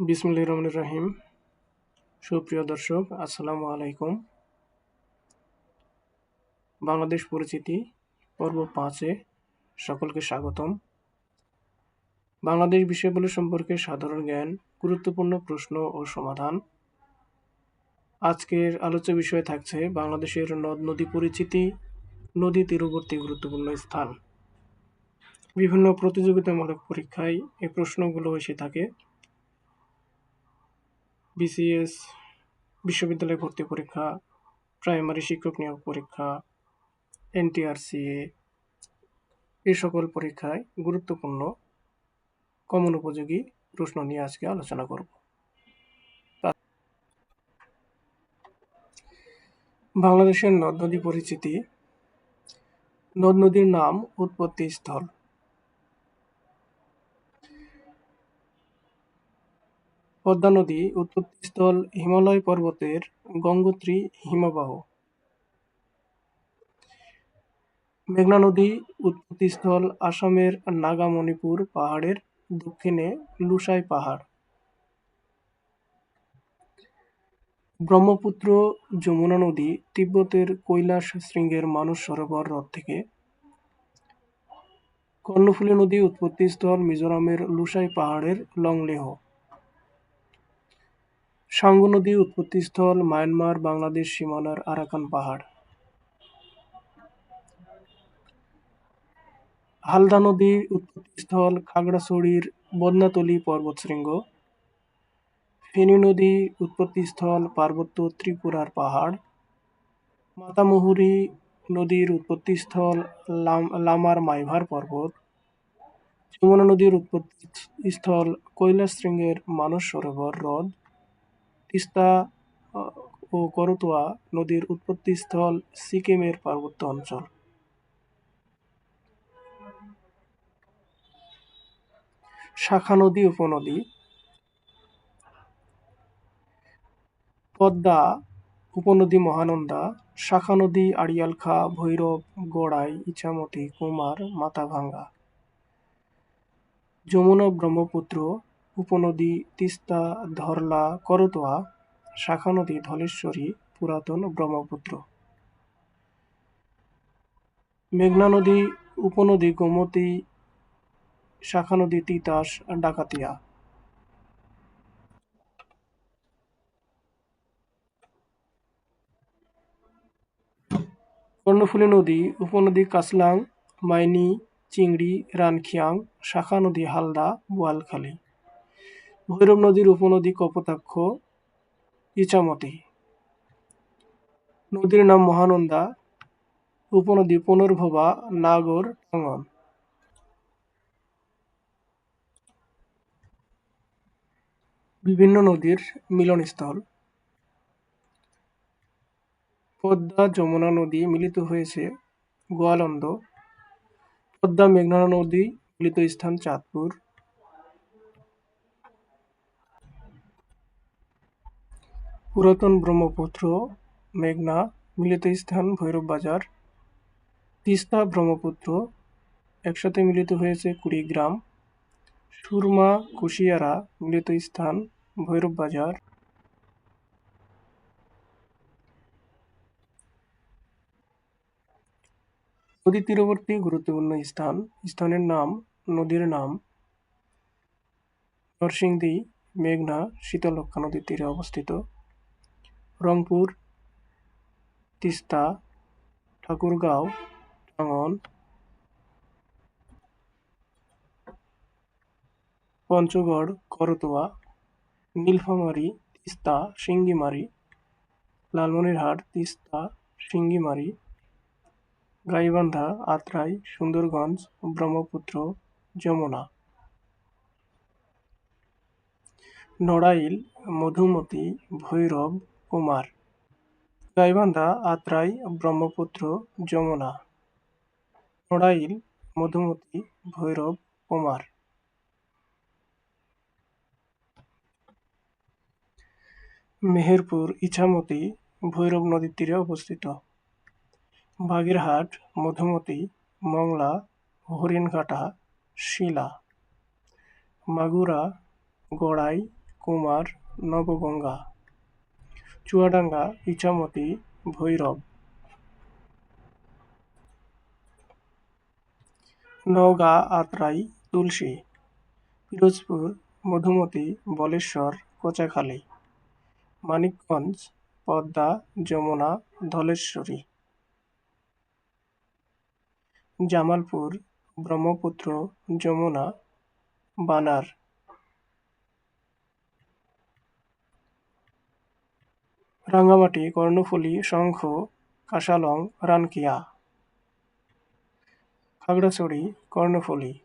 বিসমুল্লাহ রহমান রাহিম। সুপ্রিয় দর্শক, আসসালামু আলাইকুম। বাংলাদেশ পরিচিতি, পর্ব পাঁচে সকলকে স্বাগতম। বাংলাদেশ বিষয়গুলো সম্পর্কে সাধারণ জ্ঞান, গুরুত্বপূর্ণ প্রশ্ন ও সমাধান। আজকের আলোচ্য বিষয় থাকছে বাংলাদেশের নদ নদী পরিচিতি, নদী তীরবর্তী গুরুত্বপূর্ণ স্থান। বিভিন্ন প্রতিযোগিতামূলক পরীক্ষায় এই প্রশ্নগুলো এসে থাকে। বিসিএস বিশ্ববিদ্যালয় ভর্তি পরীক্ষা, প্রাইমারি শিক্ষক নিয়োগ পরীক্ষা এনটিআরসিএ এই সকল পরীক্ষায় গুরুত্বপূর্ণ কমন উপযোগী প্রশ্ন নিয়ে আজকে আলোচনা করব। বাংলাদেশের নদ নদী পরিচিতি। নদ নদীর নাম উৎপত্তি স্থল পদ্মা নদী উৎপত্তিস্থল হিমালয় পর্বতের গঙ্গোত্রী হিমবাহ। মেঘনা নদী উৎপত্তিস্থল আসামের নাগামণিপুর পাহাড়ের দক্ষিণে লুসাই পাহাড়। ব্রহ্মপুত্র যমুনা নদী তিব্বতের কৈলাস শৃঙ্গের মানুষ সরোবর হ্রদ থেকে। কর্ণফুলী নদী উৎপত্তিস্থল মিজোরামের লুসাই পাহাড়ের লংলেহ। সাঙ্গু নদী উৎপত্তিস্থল মায়ানমার, বাংলাদেশ সীমানার আরাকান পাহাড়। হালদা নদীর উৎপত্তিস্থল খাগড়াছড়ির বদনাতলী পর্বতশৃঙ্গ ফেনী নদীর উৎপত্তিস্থল পার্বত্য ত্রিপুরার পাহাড়। মাতামুহুরী নদীর উৎপত্তিস্থল লামার মাইভার পর্বত। যমুনা নদীর উৎপত্তিস্থল কৈলাস শৃঙ্গের মানস সরোবর, হ্রদ। তিস্তা ও করতোয়া নদীর উৎপত্তিস্থল সিকিমের পার্বত্য অঞ্চল। শাখা নদী, উপনদী। পদ্মা, উপনদী মহানন্দা। শাখা নদী আড়িয়ালখা ভৈরব, গড়াই, ইছামতি, কুমার, মাথাভাঙ্গা। যমুনা ব্রহ্মপুত্র উপনদী তিস্তা, ধরলা, করতোয়া, শাখা নদী, ধলেশ্বরী, পুরাতন ব্রহ্মপুত্র। মেঘনা নদী, উপনদী, গোমতী, শাখা নদী, তিতাস, ডাকাতিয়া। কর্ণফুলী নদী, উপনদী কাসলাং মাইনি, চিংড়ি, রানখিয়াং, শাখা নদী, হালদা, বোয়ালখালী। ভৈরব নদীর উপনদী কপোতাক্ষ, ইচামতি। নদীর নাম মহানন্দা। উপনদী পুনর্ভবা, নাগর, টাঙ্গন। বিভিন্ন নদীর মিলনস্থল। পদ্মা যমুনা নদী মিলিত হয়েছে গোয়ালন্দ। পদ্মা মেঘনা নদী মিলিত স্থান চাঁদপুর। পুরাতন ব্রহ্মপুত্র মেঘনা, মিলিত স্থান ভৈরব বাজার তিস্তা ব্রহ্মপুত্র, একসাথে মিলিত হয়েছে কুড়িগ্রাম। সুরমা, কুশিয়ারা, মিলিত স্থান ভৈরব বাজার নদী তীরবর্তী গুরুত্বপূর্ণ স্থান। স্থানের নাম, নদীর নাম। নরসিংদী, মেঘনা শীতলক্ষা নদীর তীরে অবস্থিত। রংপুর, তিস্তা, ঠাকুরগাঁও টাঙ্গন পঞ্চগড়, করতোয়া, নীলফামারী, তিস্তা সিঙ্গিমারি লালমনিরহাট, তিস্তা সিঙ্গিমারি গাইবান্ধা, আত্রাই, সুন্দরগঞ্জ, ব্রহ্মপুত্র, যমুনা। নড়াইল, মধুমতি, ভৈরব কুমার। গাইবান্ধা আত্রাই ব্রহ্মপুত্র যমুনা। নড়াইল মধুমতি ভৈরব কুমার। মেহেরপুর ইছামতি ভৈরব নদীর তীরে অবস্থিত। বাগেরহাট মধুমতি মংলা হরিণঘাটা শিলা। মাগুরা গড়াই কুমার নবগঙ্গা। চুয়াডাঙ্গা, ইছামতি, ভৈরব। নওগাঁ, আত্রাই, তুলসী। পিরোজপুর, মধুমতি, বলেশ্বর, কোচাখালী। মানিকগঞ্জ, পদ্মা, যমুনা, ধলেশ্বরী। জামালপুর, ব্রহ্মপুত্র, যমুনা, বানার। রাঙ্গামাটি, কর্ণফুলী, শঙ্খ কাশালং রানকিয়া। খাগড়াছড়ি, কর্ণফুলী।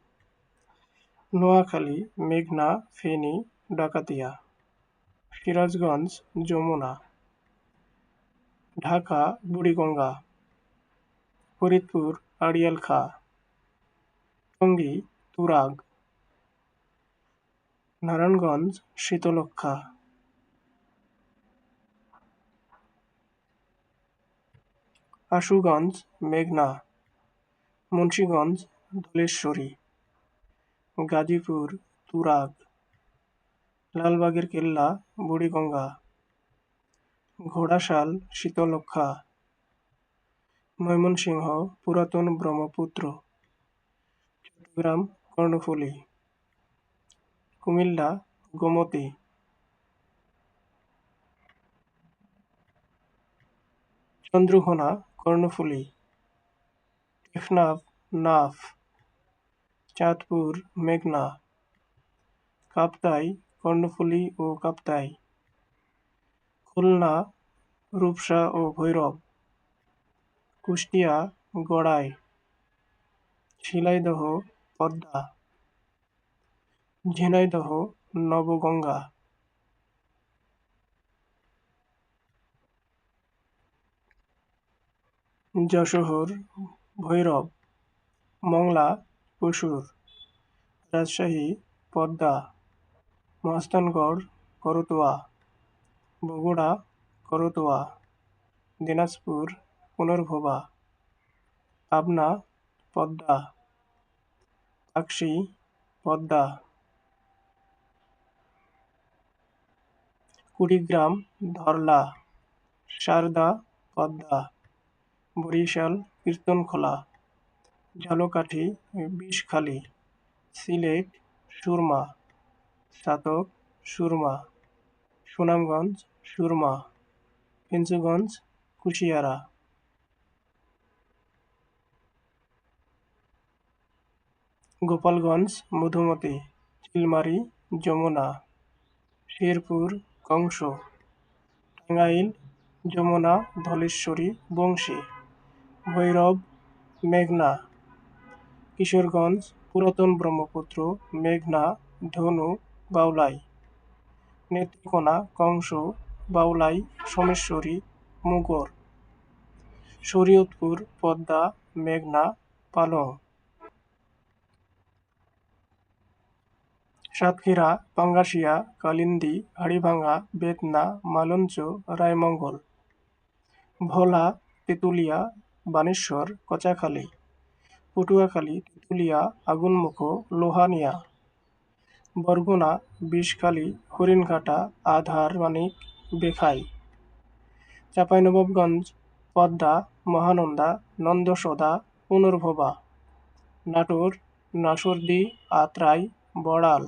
নোয়াখালী, মেঘনা, ফেনী, ডাকাতিয়া। সিরাজগঞ্জ, যমুনা। ঢাকা, বুড়িগঙ্গা। ফরিদপুর আড়িয়াল খা টঙ্গী, তুরাগ। নারায়ণগঞ্জ শীতলক্ষা আশুগঞ্জ, মেঘনা, মুন্সীগঞ্জ, ধলেশ্বরী, গাজীপুর, তুরাগ, লালবাগের কেল্লা, বুড়িগঙ্গা, ঘোড়াশাল শীতলক্ষা ময়মনসিংহ, পুরাতন ব্রহ্মপুত্র, চট্টগ্রাম, কর্ণফুলী, কুমিল্লা, গোমতী। চন্দ্রঘোনা কর্ণফুলী টেকনাফ নাফ, চাঁদপুর, মেঘনা, কাপ্তাই, কর্ণফুলী ও কাপ্তাই, খুলনা, রূপসা ও ভৈরব, কুষ্টিয়া, গড়াই, শিলাইদহ, পদ্মা, ঝিনাইদহ, নবগঙ্গা। যশোহর ভৈরব, মংলা পশুর রাজশাহী, পদ্মা, মহাস্থানগড়, করতোয়া, বগুড়া, করতোয়া, দিনাজপুর, পুনর্ভবা, পাবনা, পদ্মা, আকশি, পদ্মা, কুড়িগ্রাম, ধরলা, সারদা, পদ্মা। বরিশাল কীর্তনখোলা ঝালকাঠি বিষখালী সিলেট সুরমা, সাতক সুরমা, সুনামগঞ্জ সুরমা কিঞ্চুগঞ্জ কুশিয়ারা। গোপালগঞ্জ, মধুমতি চিলমারি যমুনা, শেরপুর, কংস, টাঙ্গাইল, যমুনা, ধলেশ্বরী, বংশী। ভৈরব, মেঘনা, কিশোরগঞ্জ, পুরাতন ব্রহ্মপুত্র, মেঘনা, ধনু, বাউলাই, নেত্রকোনা, কংস, বাউলাই, সোমেশ্বরী, মুগর, শরীয়তপুর, পদ্মা, মেঘনা, পালং। সাতক্ষীরা, পাঙ্গাসিয়া, কালিন্দী, হাড়িভাঙ্গা, বেতনা, মালঞ্চ, রায়মঙ্গল। ভোলা, তেঁতুলিয়া বানেশ্বর, কচাখালী, পটুয়াখালী, তেঁতুলিয়া, আগুনমুখ, লোহানিয়া, বরগুনা, বিষখালী, হরিণঘাটা, আধার মানিক, বেখাই, চাঁপাইনবাবগঞ্জ, পদ্মা, মহানন্দা, নন্দসদা, পুনর্ভবা, নাটোর, নাসর্দি, আত্রাই, বড়াল,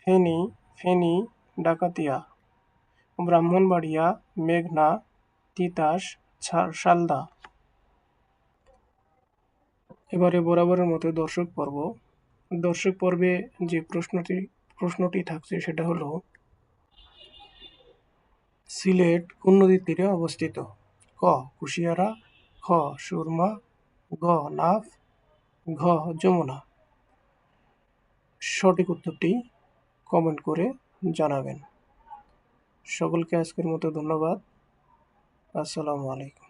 ফেনী ফেনী, ডাকাতিয়া, ব্রাহ্মণবাড়িয়া, মেঘনা, তিতাস সালদা। এবারে বরাবরের মতো দর্শক পর্ব। দর্শক পর্বে যে প্রশ্নটি প্রশ্নটি থাকছে সেটা হলো, সিলেট কোন নদীর তীরে অবস্থিত? ক, কুশিয়ারা, খ, সুরমা, গ, নাফ, ঘ, যমুনা। সঠিক উত্তরটি কমেন্ট করে জানাবেন। সকলকে আজকের মতো ধন্যবাদ। আসসালামু আলাইকুম।